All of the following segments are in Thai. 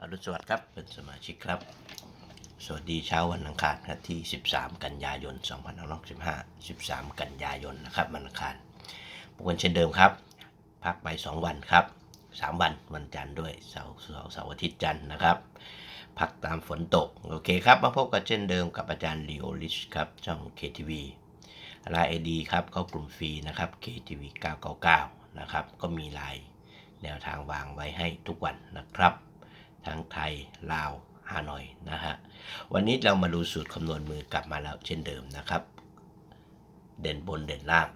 อรุณสวัสดิ์ครับเป็นสมาชิกครับ สวัสดีเช้าวันอังคารครับที่ 13 กันยายน 2565 13 กันยายนนะครับวันอังคารพบกันเช่นเดิมครับ พักไป 2 วันครับ 3 วันวันจันทร์ด้วยเสาร์เสาร์เสาร์อาทิตย์จันทร์นะครับ พักตามฝนตก โอเคครับ มาพบกันเช่นเดิมกับอาจารย์ลีโอลิชครับช่อง KTV ไลน์ไอดีครับเข้ากลุ่มฟรีนะครับ KTV 999นะครับก็มีไลน์แนวทางวางไว้ให้ทุกวันนะครับ ทั้งไทยลาวฮานอยนะฮะวันนี้เรามาดูสูตรคำนวณมือกลับมาแล้วเช่นเดิมนะครับ เด่นบนเด่นล่าง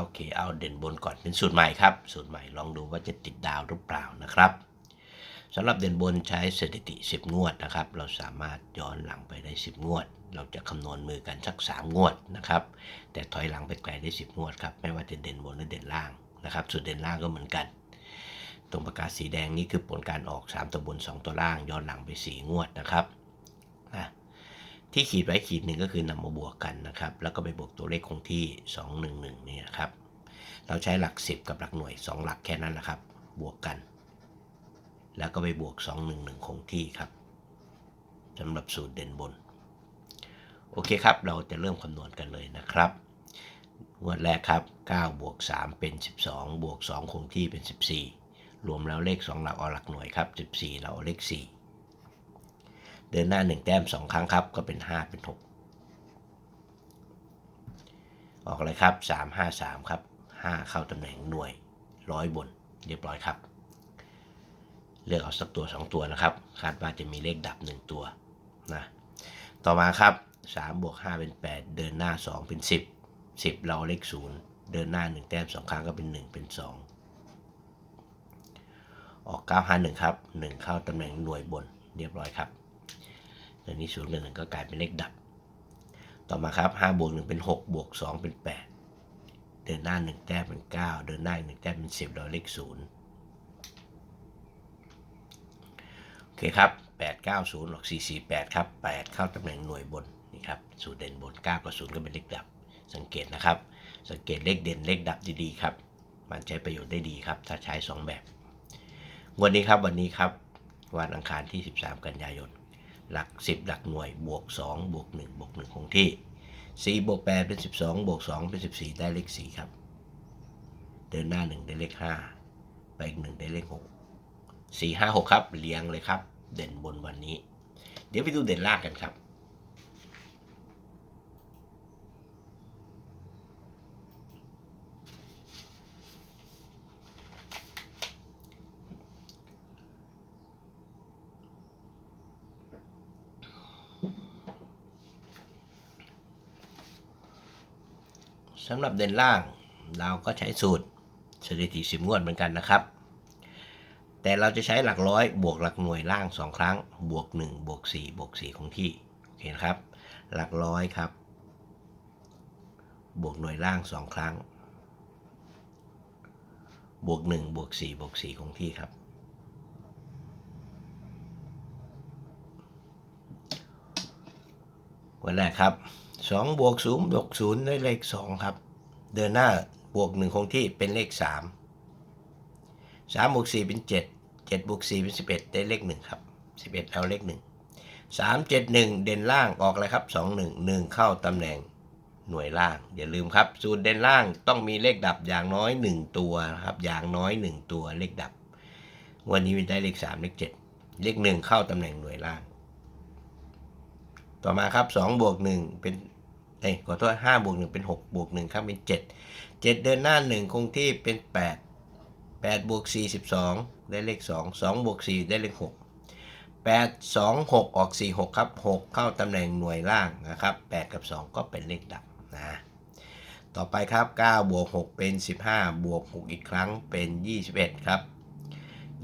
โอเคเอาเด่นบนก่อนเป็นสูตรใหม่ครับสูตรใหม่ลองดูว่าจะติดดาวหรือเปล่านะครับสำหรับเด่นบนใช้สถิติ 10 งวดนะครับ เราสามารถย้อนหลังไปได้ 10 งวด เราจะคำนวณมือกันสัก 3 งวดนะครับ แต่ถอยหลังไปไกลได้ 10 งวดครับ ไม่ว่าจะเด่นบนหรือเด่นล่างนะครับ สูตรเด่นล่างก็เหมือนกัน ตรงประกาศสีแดงนี่คือผลการออก 3 ตัวบน 2 ตัวล่างย้อนหลังไป 4 งวดนะครับนะที่ขีดไว้ขีดหนึ่งก็คือนำมาบวกกันนะครับ แล้วก็ไปบวกตัวเลขคงที่ 211นี่นะครับ เราใช้หลัก 10 กับหลักหน่วย 2 หลักแค่นั้นนะครับ บวกกัน แล้วก็ไปบวก 211 คงที่ครับสำหรับสูตรเด่นบน โอเคครับ เราจะเริ่มคำนวณกันเลยนะครับงวดแรกครับ 9 บวก 3 เป็น 12 บวก 2 คงที่เป็น 14 รวมแล้วเลข 2 หลักเอาหลักหน่วยครับ 14 เราเอาเลข 4 เดินหน้า 1 แต้ม 2 ครั้งครับ ก็เป็น 5 เป็น 6 ออกเลยครับ 3 5 3 ครับ 5 เข้าตำแหน่งหน่วยร้อยบน เรียบร้อยครับ เลือกเอาสักตัว 2 ตัวนะครับ คาดว่าจะมีเลขดับ 1 ตัวนะต่อมาครับ3บวก5เป็น 8 เดินหน้า 2 เป็น 10 10 เราเอาเลข 0 เดินหน้า 1 แต้ม 2 ครั้งก็เป็น 1 เป็น 2 ออก 951 ครับ 1 เข้าตำแหน่งหน่วยบนเรียบร้อยครับตอนนี้ศูนย์กับ1ก็กลายเป็นเลขดับ ต่อมาครับ5บวก1เป็น 6 บวก 2 เป็น 8 เดินหน้า 1 แต้มเป็น 9 เดินหน้า 1 แต้มเป็น 10 เราเลข0โอเคครับ 890ออก448 ครับ 8 เข้าตำแหน่งหน่วยบนนี่ครับสูตรเด่นบน 9 กับ0ก็เป็นเลขดับ สังเกตนะครับ สังเกตเลขเด่นเลขดับดีๆครับ มันใช้ประโยชน์ได้ดีครับ ถ้าใช้ 2 แบบ วันนี้ครับวันนี้ครับวันอังคารที่ 13 กันยายน หลัก 10 หลักหน่วยบวก2บวก1บวก1คงที่ 4 บวก 8 เป็น 12 บวก 2 เป็น 14 ได้เลข 4 ครับ เดินหน้า 1 ได้เลข 5 ไปอีก 1 ได้เลข 6 4 5 6 ครับ เรียงเลยครับ เด่นบนวันนี้ เดี๋ยวไปดูเด่นล่างกันครับ สำหรับเด่นล่าง เราก็ใช้สูตรสถิติสิบงวดเหมือนกันนะครับ แต่เราจะใช้หลักร้อยบวกหลักหน่วยล่าง 2 ครั้ง บวก 1 บวก 4 บวก 4 คงที่โอเคนะครับ หลักร้อยครับ บวกหน่วยล่าง 2 ครั้ง บวก 1 บวก 4 บวก 4 คงที่ครับวันแรกครับ 2บวก0บวก0ได้เลข2ครับ เดินหน้าบวก1คงที่เป็นเลข3 3บวก4เป็น7 7บวก4เป็น11ได้เลข1ครับ11เอาเลข1 3 7 1เด่นล่างออกเลยครับ2 1 1เข้าตำแหน่งหน่วยล่าง อย่าลืมครับ สูตรเด่นล่างต้องมีเลขดับอย่างน้อย 1 ตัวครับ อย่างน้อย 1 ตัวเลขดับ วันนี้มันได้เลข 3 เลข 7 เลข 1 เข้าตำแหน่งหน่วยล่าง ต่อมาครับ2บวก1เป็นเอ้ยขอโทษ5บวก1เป็น6บวก1ครับเป็น 7 7 เดินหน้า 1 คงที่เป็น 8 8บวก4 12 ได้เลข 2 2บวก4ได้เลข 6 8 2 6 ออก 4 6 ครับ 6 เข้าตำแหน่งหน่วยล่างนะครับ 8 กับ 2 ก็เป็นเลขดับนะ ต่อไปครับ9บวก6เป็น 15 บวก 6 อีกครั้งเป็น 21 ครับ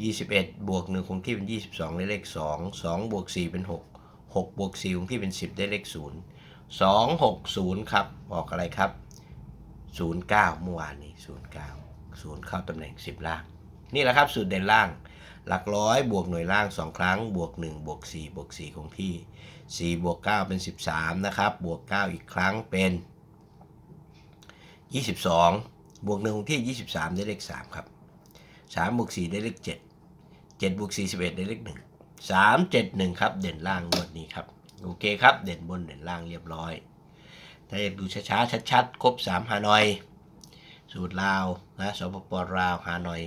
21 บวก1คงที่เป็น 22 ได้เลข 2 2 บวก 4 เป็น 6 6บวก4คงที่เป็น 10 ได้เลข 0 2 6 0 ครับ ออกอะไรครับ 09 เมื่อวานนี้ 09 0 เข้าตำแหน่ง 10 ล่าง นี่แหละครับสูตรเด่นล่าง หลักร้อยบวกหน่วยล่าง 2 ครั้ง บวก 1 บวก 4 บวก4คงที่ 4 บวก 9 เป็น 13 นะครับ บวก 9 อีกครั้งเป็น 22 บวก1คงที่ 23 ได้เลข 3 ครับ 3 บวก 4 ได้เลข7เจ็ดบวกสี่สิบเอ็ดได้เลขห นึ่งสามเจ็ดหนึ่งครับ เด่นล่างงวดนี้ครับ โอเคครับ เด่นบนเด่นล่างเรียบร้อย ถ้าอยากดูช้าๆ ชัดๆ ครบสามฮานอย สูตรลาวนะสปปลาวฮานอย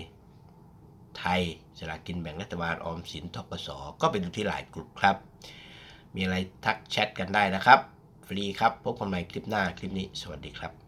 ไทยสลากกินแบ่งรัฐบาลออมสินทกสก็ไปดูที่หลายกลุ่มครับ มีอะไรทักแชทกันได้นะครับ ฟรีครับ พบกันใหม่คลิปหน้าคลิปนี้ สวัสดีครับ